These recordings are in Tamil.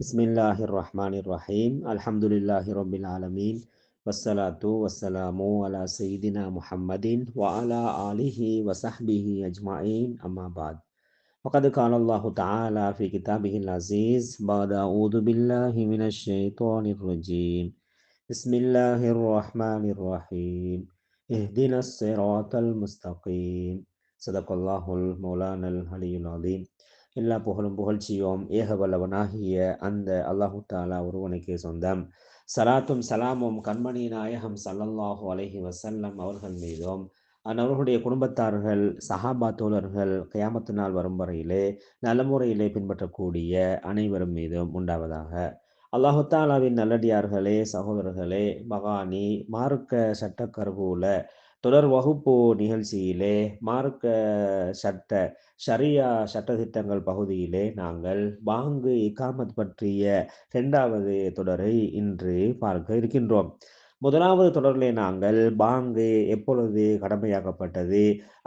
بسم الله الرحمن الرحيم الحمد لله رب العالمين والصلاة والسلام على سيدنا محمد وعلى آله وصحبه أجمعين أما بعد وقد قال الله تعالى في كتابه العزيز بعد أعوذ بالله من الشيطان الرجيم بسم الله الرحمن الرحيم اهدنا الصراط المستقيم صدق الله المولانا العلي العظيم எல்லா புகழும் புகழ்ச்சியும் ஏகவல்லவனாகிய அந்த அல்லாஹு தாலா ஒருவனுக்கு சொந்தம். சலாத்தும் சலாமும் கண்மணி நாயகம் சல்லல்லாஹு அலஹி வசல்லம் அவர்கள் மீதும் அவர்களுடைய குடும்பத்தார்கள் சஹாபா தோழர்கள் கயாமத்து நாள் வரும் வரையிலே நலமுறையிலே பின்பற்றக்கூடிய அனைவரும் மீதும் உண்டாவதாக. அல்லாஹு தாலாவின் நல்லடியார்களே சகோதரர்களே மகானி மார்க்க சட்ட தொடர் வகுப்பு நிகழ்ச்சியிலே மார்க்க சட்ட ஷரியா சட்டத்திட்டங்கள் பகுதியிலே நாங்கள் பாங்கு இக்காமத் பற்றிய இரண்டாவது தொடரை இன்று பார்க்க இருக்கின்றோம். முதலாவது தொடரிலே நாங்கள் பாங்கு எப்பொழுது கடமையாக்கப்பட்டது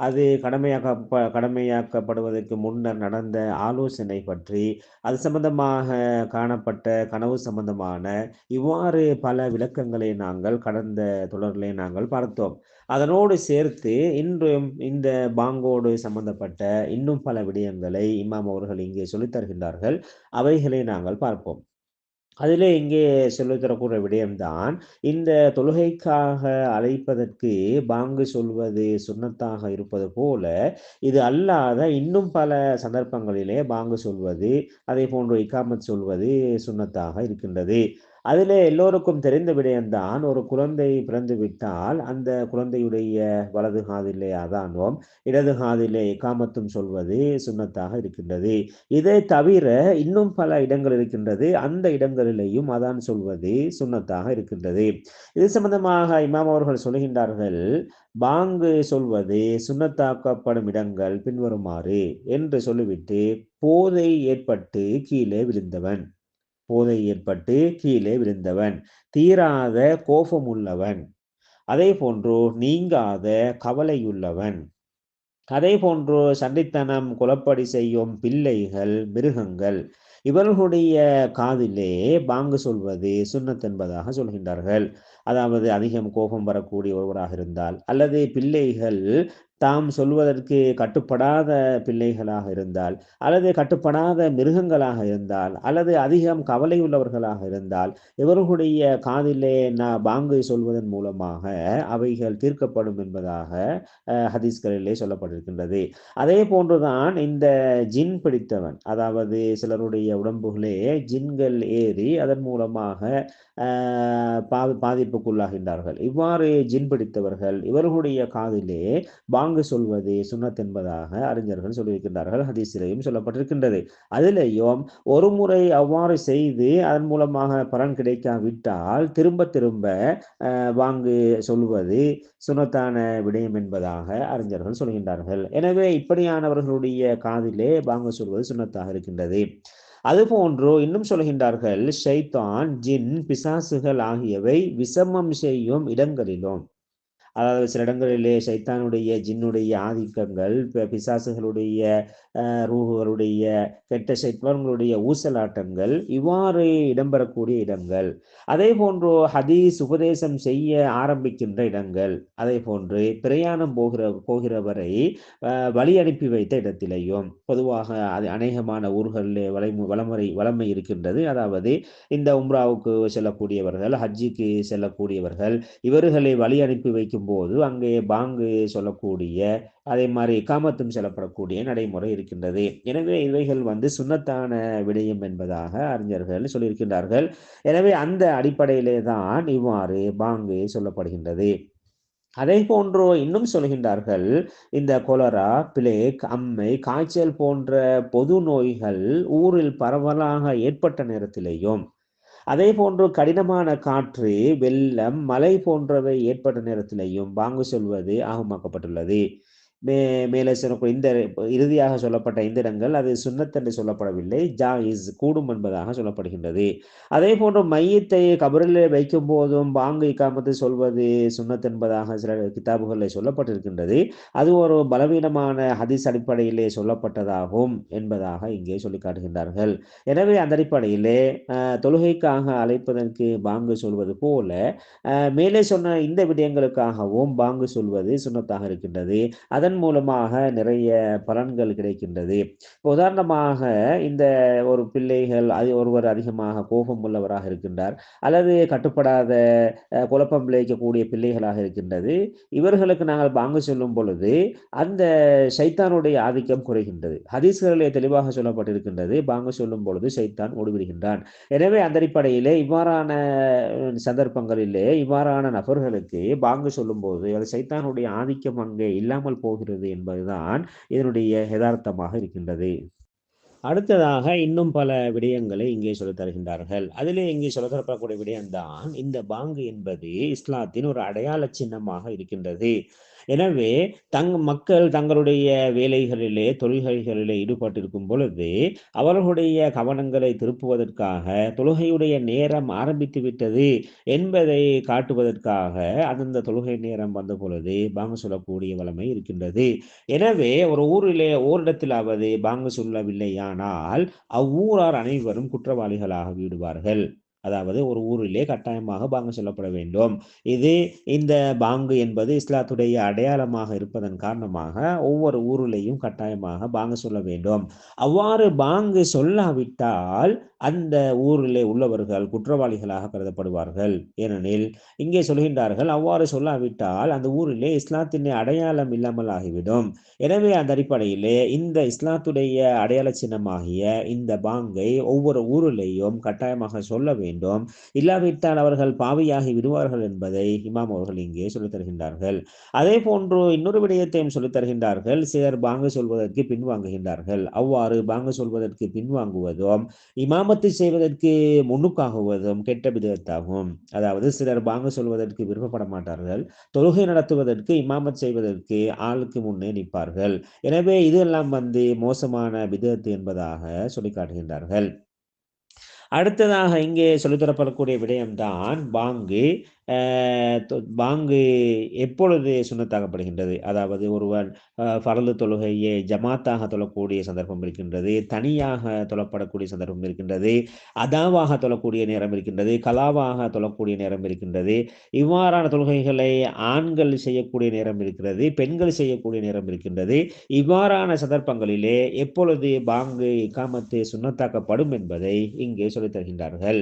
அது கடமையாக்க கடமையாக்கப்படுவதற்கு முன்னர் நடந்த ஆலோசனை பற்றி அது சம்பந்தமாக காணப்பட்ட கனவு சம்பந்தமான இவ்வாறு பல விளக்கங்களை நாங்கள் கடந்த தொடரிலே நாங்கள் பார்த்தோம். அதனோடு சேர்த்து இன்றும் இந்த பாங்கோடு சம்பந்தப்பட்ட இன்னும் பல விடயங்களை இமாம் அவர்கள் இங்கே சொல்லித் தருகின்றார்கள். அவைகளை நாங்கள் பார்ப்போம். அதிலே இங்கே சொல்லித்தரக்கூடிய விடயம்தான் இந்த தொழுகைக்காக அழைப்பதற்கு பாங்கு சொல்வது சுண்ணத்தாக இருப்பது போல இது அல்லாத இன்னும் பல சந்தர்ப்பங்களிலே பாங்கு சொல்வது அதே போன்று இக்காமத் சொல்வது சுண்ணத்தாக இருக்கின்றது. அதில் எல்லோருக்கும் தெரிந்த விடயம்தான் ஒரு குழந்தை பிறந்து விட்டால் அந்த குழந்தையுடைய வலது காதிலே அதானோம் இடது காதிலே காமத்தும் சொல்வது சுண்ணத்தாக இருக்கின்றது. இதை தவிர இன்னும் பல இடங்கள் இருக்கின்றது அந்த இடங்களிலேயும் அதான் சொல்வது சுண்ணத்தாக இருக்கின்றது. இது சம்பந்தமாக இமாம் அவர்கள் சொல்கின்றார்கள் பாங்கு சொல்வது சுண்ணத்தாக்கப்படும் இடங்கள் பின்வருமாறு என்று சொல்லிவிட்டு போதை ஏற்பட்டு கீழே விழுந்தவன். போதை ஏற்பட்டு கீழே விழுந்தவன். தீராத கோபம் உள்ளவன் அதே போன்று நீங்காத கவலையுள்ளவன். அதே போன்று சண்டைத்தனம் குலப்படி செய்யும் பிள்ளைகள் மிருகங்கள். இவர்களுடைய காதிலே பாங்கு சொல்வது சுண்ணத் என்பதாக சொல்கின்றார்கள். அதாவது அதிகம் கோபம் வரக்கூடிய ஒருவராக இருந்தால் அல்லது பிள்ளைகள் தாம் சொல்வதற்கு கட்டுப்படாத பிள்ளைகளாக இருந்தால் அல்லது கட்டுப்படாத மிருகங்களாக இருந்தால் அல்லது அதிகம் கவலை உள்ளவர்களாக இருந்தால் இவர்களுடைய காதிலே நான் பாங்கை சொல்வதன் மூலமாக அவைகள் தீர்க்கப்படும் என்பதாக ஹதீஸ்களிலே சொல்லப்பட்டிருக்கின்றது. அதே போன்றுதான் இந்த ஜின் பிடித்தவன் அதாவது சிலருடைய உடம்புகளே ஜின்கள் ஏறி அதன் மூலமாக பாதிப்புக்குள்ளாகின்றார்கள். இவ்வாறு ஜின் பிடித்தவர்கள் இவர்களுடைய காதிலே பாங்கு சொல்வது சுண்ணத் என்பதாக அறிஞர்கள் சொல்லியிருக்கின்றார்கள் ஹதீஸிலையும் சொல்லப்பட்டிருக்கின்றது. அதிலேயும் ஒரு முறை அவ்வாறு செய்து அதன் மூலமாக பலன் கிடைக்காவிட்டால் திரும்ப திரும்ப வாங்கு சொல்வது சுனத்தான விடயம் என்பதாக அறிஞர்கள் சொல்கின்றார்கள். எனவே இப்படியானவர்களுடைய காதிலே பாங்கு சொல்வது சுண்ணத்தாக இருக்கின்றது. அதுபோன்று இன்னும் சொல்கின்றார்கள் ஷைத்தான் ஜின் பிசாசுகள் ஆகியவை விசமம் செய்யும் இடங்களிலும் அதாவது சில இடங்களிலே சைத்தானுடைய ஜின்னுடைய ஆதிக்கங்கள் பிசாசுகளுடைய ரூகுகளுடைய கெட்ட சைத்வான்களுடைய ஊசலாட்டங்கள் இவ்வாறு இடம்பெறக்கூடிய இடங்கள். அதே போன்று ஹதீஸ் உபதேசம் செய்ய ஆரம்பிக்கின்ற இடங்கள். அதே போன்று பிரயாணம் போகிற போகிறவரை வழி அனுப்பி வைத்த இடத்திலேயும் பொதுவாக அது அநேகமான ஊர்களிலே வலை வளமுறை வளமை இருக்கின்றது. அதாவது இந்த உம்ராவுக்கு செல்லக்கூடியவர்கள் ஹஜ்ஜிக்கு செல்லக்கூடியவர்கள் இவர்களை வழி அனுப்பி வைக்கும் போது அங்கே பாங்கு சொல்லக்கூடிய அதே மாதிரி காமத்தும் செல்லப்படக்கூடிய நடைமுறை இருக்கின்றது. எனவே இவைகள் வந்து சுண்ணத்தான விடயம் என்பதாக அறிஞர்கள் சொல்லியிருக்கின்றார்கள். எனவே அந்த அடிப்படையிலே தான் இவ்வாறு பாங்கு சொல்லப்படுகின்றது. அதே போன்றோ இன்னும் சொல்கின்றார்கள் இந்த கொலரா பிளேக் அம்மை காய்ச்சல் போன்ற பொது நோய்கள் ஊரில் பரவலாக ஏற்பட்ட நேரத்திலேயும் அதே போன்று கடினமான காற்று வெள்ளம் மழை போன்றவை ஏற்பட்ட நேரத்திலையும் பாங்கு சொல்வது ஆகமாக்கப்பட்டுள்ளது மே மேலே சொல்லக்கூடிய இந்த இறுதியாக சொல்லப்பட்ட இந்த இடங்கள் அது சுன்னத் என்று சொல்லப்படவில்லை. ஜாயிஸ் கூடும் என்பதாக சொல்லப்படுகின்றது. அதே போன்று மையத்தை கபரில் வைக்கும் போதும் பாங்கு இக்காமத்து சொல்வது சுண்ணத் என்பதாக சில கிதாபுகளில் சொல்லப்பட்டிருக்கின்றது. அது ஒரு பலவீனமான ஹதீஸ் அடிப்படையிலே சொல்லப்பட்டதாகும் என்பதாக இங்கே சொல்லி காட்டுகின்றார்கள். எனவே அந்த அடிப்படையிலே தொழுகைக்காக அழைப்பதற்கு பாங்கு சொல்வது போல மேலே சொன்ன இந்த விடயங்களுக்காகவும் பாங்கு சொல்வது சுண்ணத்தாக இருக்கின்றது. அதை அதன் மூலமாக நிறைய பலன்கள் கிடைக்கின்றது. உதாரணமாக இந்த ஒரு பிள்ளைகள் அது ஒருவர் அதிகமாக கோபம் உள்ளவராக இருக்கின்றார் அல்லது கட்டுப்படாத குழப்பம் விளைவிக்கக்கூடிய பிள்ளைகளாக இருக்கின்றது. இவர்களுக்கு நாங்கள் பாங்கு சொல்லும் பொழுது அந்த சைத்தானுடைய ஆதிக்கம் குறைகின்றது. ஹதீஸ்களிலே தெளிவாக சொல்லப்பட்டிருக்கின்றது. பாங்கு சொல்லும் பொழுது சைத்தான் ஓடிவிடுகின்றான். எனவே அந்த அடிப்படையிலே இவ்வாறான சந்தர்ப்பங்களிலே இவ்வாறான நபர்களுக்கு பாங்கு சொல்லும் போது அது சைத்தானுடைய ஆதிக்கம் அங்கே இல்லாமல் போகிறது என்பதுதான் இதனுடைய யதார்த்தமாக இருக்கின்றது. அடுத்ததாக இன்னும் பல விடயங்களை இங்கே சொல்லித் தருகின்றார்கள். அதிலே இங்கே சொல்ல தரப்படக்கூடிய விடயம்தான் இந்த பாங்கு என்பது இஸ்லாத்தின் ஒரு அடையாள சின்னமாக இருக்கின்றது. எனவே தங் மக்கள் தங்களுடைய வேலைகளிலே தொழுகைகளிலே ஈடுபட்டிருக்கும் பொழுது அவர்களுடைய கவனங்களை திருப்புவதற்காக தொழுகையுடைய நேரம் ஆரம்பித்து விட்டது என்பதை காட்டுவதற்காக அந்தந்த தொழுகை நேரம் வந்த பொழுது பாங்கு சொல்லக்கூடிய வளமை இருக்கின்றது. எனவே ஒரு ஊரிலே ஓரிடத்திலாவது பாங்கு சொல்லவில்லையானால் அவ்வூரார் அனைவரும் குற்றவாளிகளாக விடுவார்கள். அதாவது ஒரு ஊரிலே கட்டாயமாக பாங்கு சொல்லப்பட வேண்டும். இது இந்த பாங்கு என்பது இஸ்லாத்துடைய அடையாளமாக இருப்பதன் காரணமாக ஒவ்வொரு ஊரிலேயும் கட்டாயமாக பாங்கு சொல்ல வேண்டும். அவ்வாறு பாங்கு சொல்லாவிட்டால் அந்த ஊரிலே உள்ளவர்கள் குற்றவாளிகளாக கருதப்படுவார்கள். ஏனெனில் இங்கே சொல்கின்றார்கள் அவ்வாறு சொல்லாவிட்டால் அந்த ஊரிலே இஸ்லாத்தின் அடையாளம் இல்லாமல் ஆகிவிடும். எனவே அந்த அடிப்படையிலே இந்த இஸ்லாத்துடைய அடையாள சின்னமாகிய இந்த பாங்கை ஒவ்வொரு ஊரிலேயும் கட்டாயமாக சொல்ல வேண்டும் வேண்டும். இல்லாவிட்டால் அவர்கள் பாவியாகி விடுவார்கள் என்பதை இமாம் அவர்கள் இங்கே சொல்லித் தருகின்றார்கள். அதே போன்று இன்னொரு விடயத்தையும் சொல்லித் தருகின்றார்கள். சிலர் பாங்கு சொல்வதற்கு பின்வாங்குகின்றார்கள். அவ்வாறு பாங்கு சொல்வதற்கு பின்வாங்குவதும் இமாமத்து செய்வதற்கு முன்னுக்காகுவதும் கெட்ட விதத்தாகும். அதாவது சிலர் பாங்க சொல்வதற்கு விருப்பப்பட மாட்டார்கள். தொழுகை நடத்துவதற்கு இமாமத் செய்வதற்கு ஆளுக்கு முன்னே நிற்பார்கள். எனவே இதெல்லாம் வந்து மோசமான விதத்து என்பதாக சொல்லி காட்டுகின்றார்கள். அடுத்ததாக இங்கே சொல்லித்தரப்படக்கூடிய விடயம்தான் பாங்கு பாங்கு எப்பொழுது சுண்ணத்தாகப்படுகின்றது அதாவது ஒருவன் பரலு தொழுகையை ஜமாத்தாக தொழக்கூடிய சந்தர்ப்பம் இருக்கின்றது தனியாக தொழப்படக்கூடிய சந்தர்ப்பம் இருக்கின்றது அதாவாக தொழக்கூடிய நேரம் இருக்கின்றது கலாவாக தொழக்கூடிய நேரம் இருக்கின்றது இவ்வாறான தொழுகைகளை ஆண்கள் செய்யக்கூடிய நேரம் இருக்கிறது பெண்கள் செய்யக்கூடிய நேரம் இருக்கின்றது. இவ்வாறான சந்தர்ப்பங்களிலே எப்பொழுது பாங்கு இக்காமத்து சுண்ணத்தாக்கப்படும் என்பதை இங்கே சொல்லித் தருகின்றார்கள்.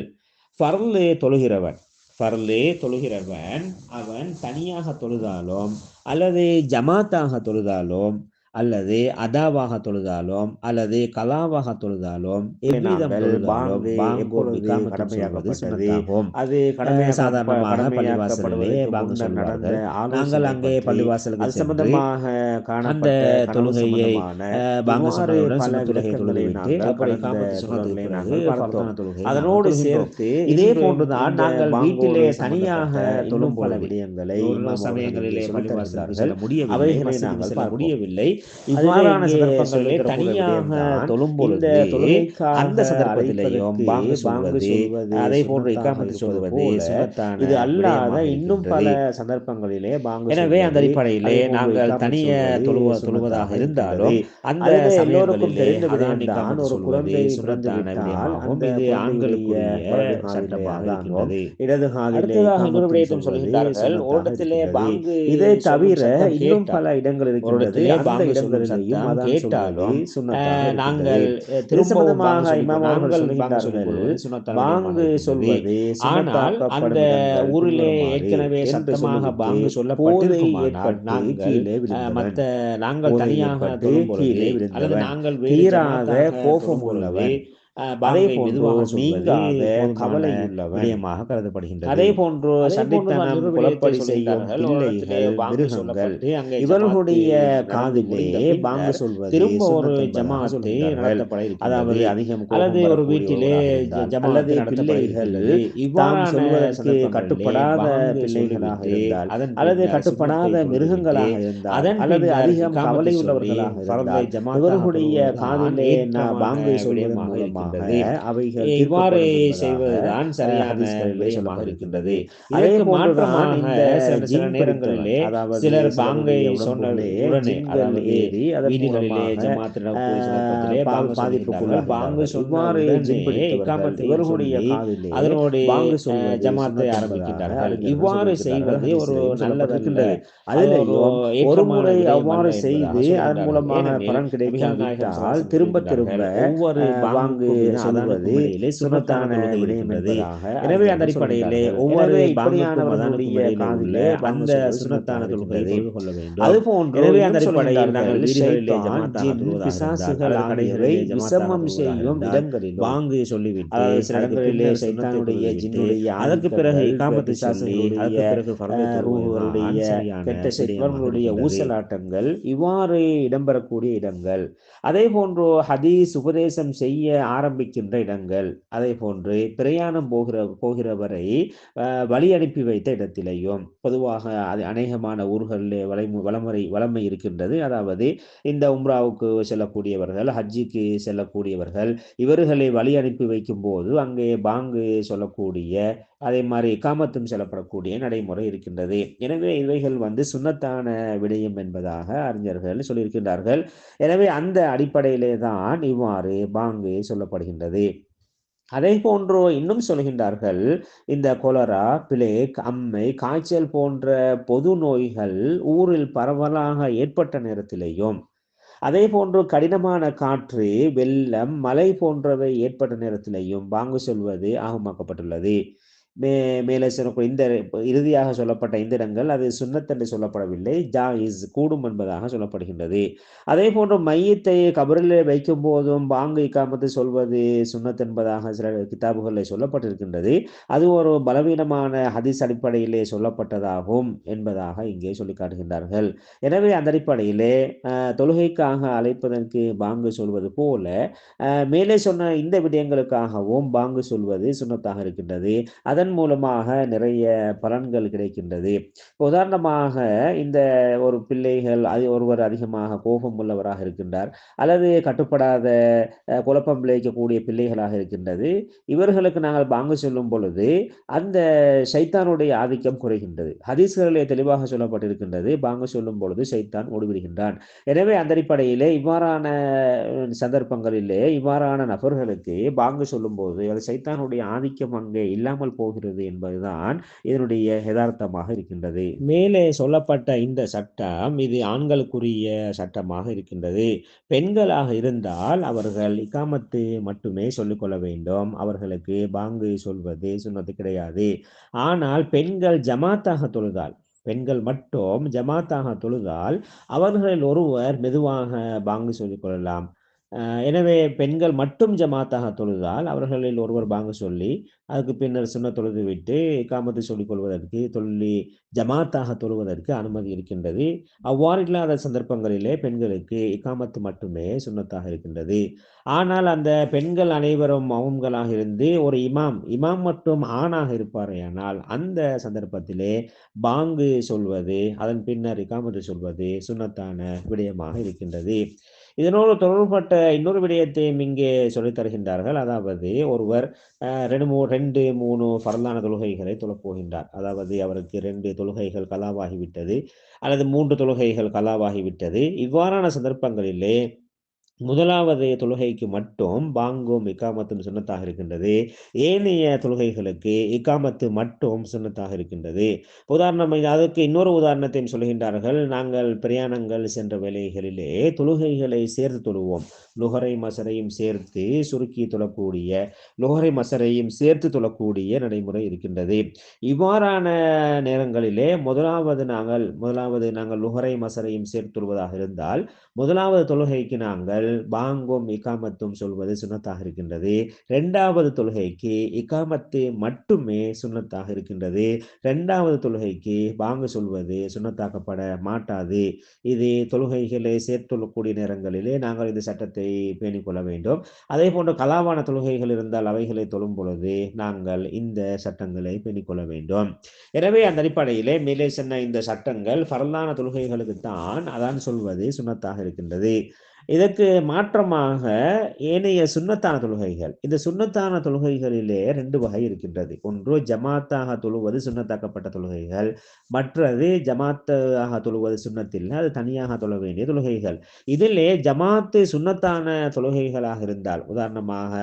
பரலு தொழுகிறவன் ஃபர்லே தொழுகிறவன் அவன் தனியாக தொழுதாலும் அல்லது ஜமாத்தாக தொழுதாலும் அல்லது அதாவாக தொழுதாலும் அல்லது கலாவாக தொழுதாலும் அது சாதாரணமாக பள்ளிவாசலே பாங்கு சொல்வார்கள் நாங்கள் அங்கே பள்ளிவாசலுக்கு சம்பந்தமாக அந்த தொழுகையை பாங்கு தொழுகை தொழுகைவிட்டு அப்படி தொழுகை அதனோடு சேர்த்து இதே போன்றுதான் நாங்கள் வீட்டிலே தனியாக தொழும் பல விடயங்களை சமயங்களிலே பள்ளிவாசல்கள் முடியவில்லை. நாங்கள் முடியவில்லை. இவ்வாறான சந்தர்ப்பங்களிலே தனியாக தொழும் பொழுது அந்த சந்தர்ப்பத்திலேயும் பாங்கு சொல்வது அதே போன்று இக்காமத்து சொல்வது இது அல்லாத இன்னும் பல சந்தர்ப்பங்களிலே பாங்கு எனவே அந்த அடிப்படையிலே நாங்கள் தனிய தொழுவ தொழுவதாக இருந்தாலும் அந்த எல்லோருக்கும் தெரிந்த விதம்தான் ஒரு குழந்தை சுரந்தான விடயமாகும். இது சட்டமாக இருக்கின்றது. இடது காலிலே சொல்கிறார்கள் ஓட்டத்திலே பாங்கு இதை தவிர இன்னும் பல இடங்கள் இருக்கின்றது. அந்த இடங்களிலேயும் கேட்டாலும் நாங்கள் திருசம்பந்தமாக இமாம் அவர்கள் சொல்கிறார்கள் பாங்கு சொல்வது ஆனால் அந்த ஊரிலே ஏற்கனவே சத்தமாக பாங்கு சொல்லப்பட்டிருக்குமானால் நாங்கள் மற்ற நாங்கள் தனியாக அல்லது நாங்கள் தீராத கோபம் உள்ளவர் அதே போன்று நீங்காத கவலையுள்ளவன் விடயமாக கருதப்படுகின்றது அதே போன்று சண்டைத்தனம் குலப்படி செய்யும் பிள்ளைகள் மிருகங்கள் இவர்களுடைய காதிலே பாங்கு சொல்வது திரும்ப ஒரு ஜமாத்தை. நடத்தப்பட. அதாவது அதிகம் அல்லது ஒரு வீட்டிலே அல்லது பிள்ளைகள் இவ்வாறான சொல்வதற்கு கட்டுப்படாத பிள்ளைகளாக இருந்தால் அல்லது கட்டுப்படாத மிருகங்களாக இருந்தால் அதன் அல்லது அதிகம் கவலை உள்ளவர்களாக இருந்தால் இவர்களுடைய காதிலே பாங்கை சொல்வதன் மூலமாக இருக்கின்றது. அவைகள் இவ்வாறு செய்வதுதான் சரியான சொல்லப்பட்டிருக்கின்றது. இருக்கின்றது அதே இதற்கு போன்றுதான் மாற்றமாக சில நேரங்களிலே சிலர் பாங்கை சொன்ன அதாவது ஏறி அதன் வீடுகளிலே மூலமாக ஜமாத் நடக்கக்கூடிய சந்தர்ப்பத்திலே ஆஹ் பாங்கு இக்காமத்தை இவர்களுடைய சொல்லி காதிலே அதனோடு பாங்கு அஹ், சொல்வது ஜமாத்தை ஆரம்பிக்கின்றார்கள் இவ்வாறு செய்வது ஒரு. நல்லதல்ல அதிலேயும் ஒரு முறை அவ்வாறு செய்து அதன். மூலமாக ஏனெனில் பலன் கிடைக்காவிட்டால் திரும்ப திரும்ப ஒவ்வொரு பாங்கு சொல்வது எனவே அந்த அடிப்படையிலே. ஒவ்வொரு இப்படியானவர்களுடைய காதிலே அந்த தொழுகையை கொள்ள வேண்டும் எனவே அந்த அடிப்படையில் நாங்கள் வீடுகளிலே பிசாசுகள் விசமம் செய்யும் சொல்லிவிட்டு சில அதற்கு இடங்களிலே பின்னர் சுன்னத்தை சைத்தானுடைய தொழுதுவிட்டு, ஜின்னுடைய அதற்கு பிறகு சொல்லி பிசாசுகளுடைய, அதற்கு பிறகு ரூஹுகளுடைய கெட்ட. ஊசலாட்டங்கள் இவ்வாறு இடம்பெறக்கூடிய இடங்கள் அதே போன்று ஹதீஸ் உபதேசம் செய்ய ஆரம்பிக்கின்ற இடங்கள். அதே போன்று பிரயாணம் போகிற போகிறவரை அஹ், வழி அனுப்பி வைத்த இடத்திலேயும். பொதுவாக அது அநேகமான ஊர்களிலே வளைமு வளமுறை வளமை இருக்கின்றது. அதாவது இந்த உம்ராவுக்கு செல்லக்கூடியவர்கள் ஹஜ்ஜிக்கு செல்லக்கூடியவர்கள் இவர்களை வழி அனுப்பி வைக்கும் போது அங்கே பாங்கு சொல்லக்கூடிய அதே மாதிரி காமத்தும் செல்லப்படக்கூடிய நடைமுறை இருக்கின்றது. எனவே இவைகள் வந்து சுன்னத்தான விடயம் என்பதாக அறிஞர்கள் சொல்லியிருக்கின்றார்கள். எனவே அந்த அடிப்படையிலே தான் இவ்வாறு பாங்கு சொல்லப்படுகின்றது. அதே போன்றோ இன்னும் சொல்கின்றார்கள் இந்த கொலரா பிளேக் அம்மை காய்ச்சல் போன்ற பொது நோய்கள் ஊரில் பரவலாக ஏற்பட்ட நேரத்திலேயும் அதே போன்று கடினமான காற்று வெள்ளம் மழை போன்றவை ஏற்பட்ட நேரத்திலேயும் வாங்கு சொல்வது ஆகமாக்கப்பட்டுள்ளது. மே மேலே சொல்லக்கூடிய இந்த இறுதியாக சொல்லப்பட்ட இந்த இடங்கள் அது சுண்ணத்தென்று சொல்லப்படவில்லை. சொல்லப்படவில்லை இஸ் கூடும் என்பதாக சொல்லப்படுகின்றது. அதே போன்று மையத்தை கபரிலே வைக்கும் போதும் பாங்கு இக்காமத்து சொல்வது சுன்னத் என்பதாக சில கிதாபுகளில் சொல்லப்பட்டிருக்கின்றது. அது ஒரு பலவீனமான ஹதிஸ் அடிப்படையிலே சொல்லப்பட்டதாகும் என்பதாக இங்கே சொல்லி காட்டுகின்றார்கள். எனவே அந்த அடிப்படையிலே தொழுகைக்காக அழைப்பதற்கு பாங்கு சொல்வது போல மேலே சொன்ன இந்த விடயங்களுக்காகவும் பாங்கு சொல்வது சுன்னத்தாக இருக்கின்றது. அதன் மூலமாக நிறைய பலன்கள் கிடைக்கின்றது. உதாரணமாக இந்த ஒரு பிள்ளைகள் அது ஒருவர் அதிகமாக கோபம் உள்ளவராக இருக்கின்றார் அல்லது கட்டுப்படாத குழப்பம் விளைவிக்கக்கூடிய பிள்ளைகளாக இருக்கின்றது. இவர்களுக்கு நாங்கள் பாங்கு சொல்லும் பொழுது அந்த சைத்தானுடைய ஆதிக்கம் குறைகின்றது. ஹதீஸ்களிலே தெளிவாக சொல்லப்பட்டிருக்கின்றது பாங்கு சொல்லும் பொழுது சைத்தான் ஓடிவிடுகின்றான். எனவே அந்த அடிப்படையிலே இவ்வாறான சந்தர்ப்பங்களிலே இவ்வாறான நபர்களுக்கு பாங்கு சொல்லும்போது அது சைத்தானுடைய ஆதிக்கம் அங்கே இல்லாமல் போகிறது என்பதுதான் இதனுடைய யதார்த்தமாக இருக்கின்றது. மேலே சொல்லப்பட்ட இந்த சட்டம் இது ஆண்களுக்குரிய சட்டமாக இருக்கின்றது. பெண்களாக இருந்தால் அவர்கள் இக்காமத்து மட்டுமே சொல்லிக்கொள்ள வேண்டும். அவர்களுக்கு பாங்கு சொல்வது சொன்னது கிடையாது. ஆனால் பெண்கள் ஜமாத்தாக தொழுதால் பெண்கள் மட்டும் ஜமாத்தாக தொழுதால் அவர்களில் ஒருவர் மெதுவாக பாங்கு சொல்லிக்கொள்ளலாம் எனவே பெண்கள் மட்டும் ஜமாத்தாக தொழுதால் அவர்களில் ஒருவர் பாங்கு சொல்லி அதுக்கு பின்னர் சுன்ன தொழுது விட்டு இக்காமத்து சொல்லிக் கொள்வதற்கு தொல்லி ஜமாத்தாக தொழுவதற்கு அனுமதி இருக்கின்றது. அவ்வாறு இல்லாத சந்தர்ப்பங்களிலே பெண்களுக்கு இக்காமத்து மட்டுமே சுன்னத்தாக இருக்கின்றது. ஆனால் அந்த பெண்கள் அனைவரும் மவும்களாக இருந்து ஒரு இமாம் இமாம் மட்டும் ஆணாக இருப்பாரையானால் அந்த சந்தர்ப்பத்திலே பாங்கு சொல்வது அதன் பின்னர் இக்காமத்து சொல்வது சுண்ணத்தான விடயமாக இருக்கின்றது. இதனோடு தொடர்பட்ட இன்னொரு விடயத்தையும் இங்கே சொல்லித் தருகின்றார்கள். அதாவது ஒருவர் ரெண்டு மூ ரெண்டு மூணு பரந்தான தொழுகைகளை தொழப்போகின்றார் அதாவது அவருக்கு ரெண்டு தொழுகைகள் கலாவாகிவிட்டது அல்லது மூன்று தொழுகைகள் கலாவாகிவிட்டது. இவ்வாறான சந்தர்ப்பங்களிலே முதலாவது தொழுகைக்கு மட்டும் பாங்கும் இக்காமத்தும் சுன்னத்தாக இருக்கின்றது. ஏனைய தொழுகைகளுக்கு இக்காமத்து மட்டும் சுன்னத்தாக இருக்கின்றது. உதாரணம் அதற்கு இன்னொரு உதாரணத்தையும் சொல்கின்றார்கள். நாங்கள் பிரயாணங்கள் சென்ற வேலைகளிலே தொழுகைகளை சேர்த்து தொழுவோம். லுகரை மசரையும் சேர்த்து சுருக்கி தொழக்கூடிய லுகரை மசரையும் சேர்த்து தொழக்கூடிய நடைமுறை இருக்கின்றது. இவ்வாறான நேரங்களிலே முதலாவது நாங்கள் முதலாவது நாங்கள் லுகரை மசரையும் சேர்த்து தொழுவதாக இருந்தால் முதலாவது தொழுகைக்கு நாங்கள் நாங்கள் பாங்கும் இகாமத்தும் சொல்வது சுண்ணத்தாக இருக்கின்றது. இரண்டாவது தொழுகைக்கு இகாமத்து மட்டுமே சுண்ணத்தாக இருக்கின்றது. இரண்டாவது தொழுகைக்கு பாங்கு சொல்வது சுண்ணத்தாக்கப்பட மாட்டாது. இது தொழுகைகளை சேர்த்துள்ளக்கூடிய நேரங்களிலே நாங்கள் இந்த சட்டத்தை பேணிக் கொள்ள வேண்டும். அதே போன்ற கலாவான தொழுகைகள் இருந்தால் அவைகளை தொழும் பொழுது நாங்கள் இந்த சட்டங்களை பேணிக் கொள்ள வேண்டும். எனவே அந்த அடிப்படையிலே மேலே சொன்ன இந்த சட்டங்கள் பரலான தொழுகைகளுக்கு தான் அதான் சொல்வது சுண்ணத்தாக இருக்கின்றது. இதற்கு மாற்றமாக ஏனைய சுண்ணத்தான தொழுகைகள். இந்த சுண்ணத்தான தொழுகைகளிலே ரெண்டு வகை இருக்கின்றது. ஒன்று ஜமாத்தாக தொழுவது சுண்ணத்தாக்கப்பட்ட தொழுகைகள். மற்றது ஜமாத்தாக தொழுவது சுண்ணத்தில் அது தனியாக தொழ வேண்டிய தொழுகைகள். இதிலே ஜமாத்து சுண்ணத்தான தொழுகைகளாக இருந்தால் உதாரணமாக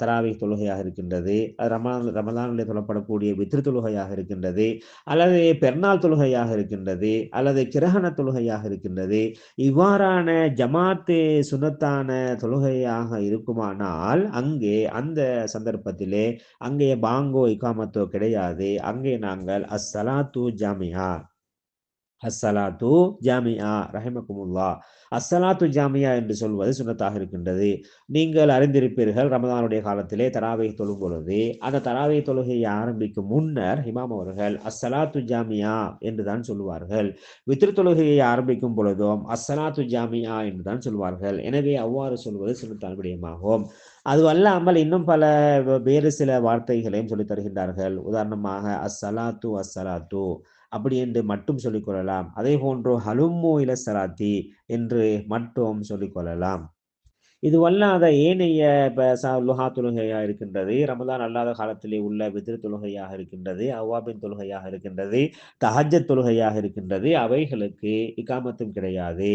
தராவி தொழுகையாக இருக்கின்றது அது ரமலான் ரமலானிலே தொழப்படக்கூடிய வித்திரு தொழுகையாக இருக்கின்றது அல்லது பெருநாள் தொழுகையாக இருக்கின்றது அல்லது கிரகண தொழுகையாக இருக்கின்றது. இவ்வாறான ஜமா ஜமாத்து சுனத்தான தொழுகையாக இருக்குமானால் அங்கே அந்த சந்தர்ப்பத்திலே அங்கே பாங்கோ இக்காமத்தோ கிடையாது. அங்கே நாங்கள் அஸ்ஸலாத்து ஜாமியா அஸ்ஸலாத்து ஜாமியா ரஹிமகுமுல்லா அசலாத்து ஜாமியா என்று சொல்வது சுனத்தாக இருக்கின்றது. நீங்கள் அறிந்திருப்பீர்கள் ரமதானுடைய காலத்திலே தராவை தொழும் பொழுது அந்த தராவை தொழுகையை ஆரம்பிக்கும் முன்னர் இமாம் அவர்கள் அசலாத்து ஜாமியா என்று தான் சொல்லுவார்கள். வித்திரு தொழுகையை ஆரம்பிக்கும் பொழுதும் அசலாத்து ஜாமியா என்று தான் சொல்வார்கள் எனவே அவ்வாறு சொல்வது சுனத்தான் விடயமாகும். அது அல்லாமல் இன்னும் பல வேறு சில வார்த்தைகளையும் சொல்லித் தருகின்றார்கள். உதாரணமாக அஸ்ஸலாத்து அஸ்ஸலாத்து அப்படி என்று மட்டும் சொல்லிக்கொள்ளலாம் அதே போன்று ஹலுமோ இல சலாத்தி என்று மட்டும் சொல்லிக்கொள்ளலாம் இது வல்லாத ஏனைய லுஹா தொழுகையாக இருக்கின்றது ரமதான் அல்லாத காலத்திலே உள்ள விதிர தொழுகையாக இருக்கின்றது அவ்வாபின் தொழுகையாக இருக்கின்றது தஹஜ தொழுகையாக இருக்கின்றது அவைகளுக்கு இக்காமத்தும் கிடையாது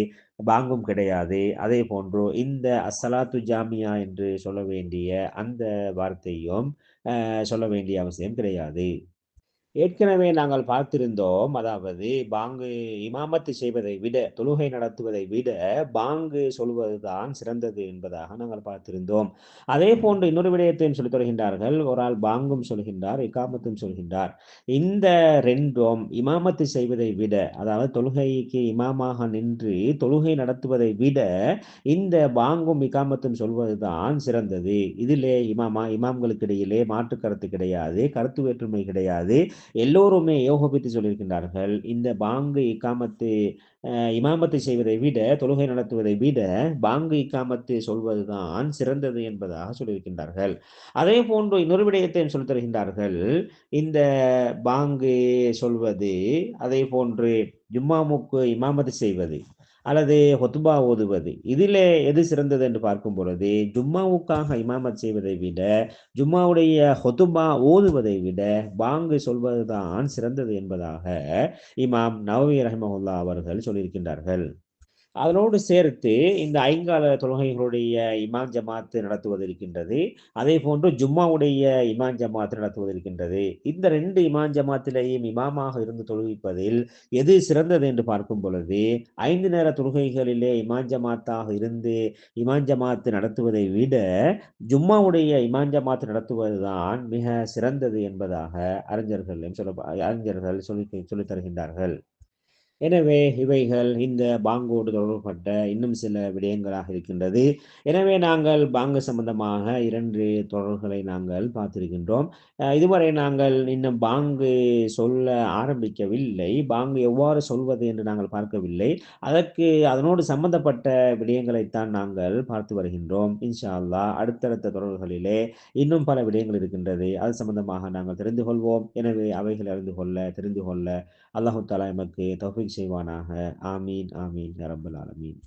பாங்கும் கிடையாது. அதே போன்று இந்த அசலாத்து ஜாமியா என்று சொல்ல வேண்டிய அந்த வார்த்தையும் சொல்ல வேண்டிய அவசியம் கிடையாது. ஏற்கனவே நாங்கள் பார்த்திருந்தோம் அதாவது பாங்கு இமாமத்து செய்வதை விட தொழுகை நடத்துவதை விட பாங்கு சொல்வதுதான் சிறந்தது என்பதாக நாங்கள் பார்த்திருந்தோம். அதே போன்று இன்னொரு விடயத்தையும் சொல்லித் தருகின்றார்கள். ஒரு ஆள் பாங்கும் சொல்கின்றார் இக்காமத்தும் சொல்கின்றார். இந்த ரெண்டும் இமாமத்து செய்வதை விட அதாவது தொழுகைக்கு இமாமாக நின்று தொழுகை நடத்துவதை விட இந்த பாங்கும் இக்காமத்தும் சொல்வதுதான் சிறந்தது. இதிலே இமாமா இமாம்களுக்கு இடையிலே மாற்று கருத்து கிடையாது கருத்து வேற்றுமை கிடையாது. எல்லோருமே யோகபித்து சொல்லியிருக்கின்றார்கள் இந்த பாங்கு இக்காமத்து இமாமத்தை செய்வதை விட தொழுகை நடத்துவதை விட பாங்கு இக்காமத்து சொல்வதுதான் சிறந்தது என்பதாக சொல்லியிருக்கின்றார்கள். அதே போன்று இன்னொரு விடயத்தை சொல்லி தருகின்றார்கள். இந்த பாங்கு சொல்வது அதே போன்று ஜும்மாமுக்கு இமாமத்து செய்வது அல்லது ஹொத்துபா ஓதுவது. இதிலே எது சிறந்தது என்று பார்க்கும் பொழுது ஜும்மாவுக்காக இமாமத் செய்வதை விட ஜும்மாவுடைய ஹொத்துபா ஓதுவதை விட பாங்கு சொல்வதுதான் சிறந்தது என்பதாக இமாம் நவவி ரஹமஹுல்லா அவர்கள் சொல்லியிருக்கின்றார்கள். அதனோடு சேர்த்து இந்த ஐங்கால தொழுகைகளுடைய இமாம் ஜமாத்து நடத்துவது இருக்கின்றது அதே போன்று ஜும்மாவுடைய இமாம் ஜமாத்து நடத்துவது இருக்கின்றது இந்த ரெண்டு இமாம் ஜமாத்திலேயும் இமாமாக இருந்து தொழுவிப்பதில் எது சிறந்தது என்று பார்க்கும் பொழுது ஐந்து நேர தொழுகைகளிலே இமாம் ஜமாத்தாக இருந்து இமாம் ஜமாத்து நடத்துவதை விட ஜும்மாவுடைய இமாம் ஜமாத்து நடத்துவதுதான் மிக சிறந்தது என்பதாக அறிஞர்கள் சொல்ல அறிஞர்கள் சொல்லி சொல்லித் தருகின்றார்கள் எனவே இவைகள் இந்த பாங்கோடு தொடர்புபட்ட இன்னும் சில விடயங்களாக இருக்கின்றது. எனவே நாங்கள் பாங்கு சம்பந்தமாக இரண்டு தொடர்களை நாங்கள் பார்த்திருக்கின்றோம். இதுவரை நாங்கள் இன்னும் பாங்கு சொல்ல ஆரம்பிக்கவில்லை. பாங்கு எவ்வாறு சொல்வது என்று நாங்கள் பார்க்கவில்லை. அதற்கு அதனோடு சம்பந்தப்பட்ட விடயங்களைத்தான் நாங்கள் பார்த்து வருகின்றோம். இன்ஷா அல்லா அடுத்தடுத்த தொடர்களிலே இன்னும் பல விடயங்கள் இருக்கின்றது. அது சம்பந்தமாக நாங்கள் தெரிந்து கொள்வோம். எனவே அவைகளை அறிந்து கொள்ள தெரிந்து கொள்ள அல்லாஹு தாலா எமக்கு தௌஃபிக் सेवाना है आमीन आमीन रब्बल आलमीन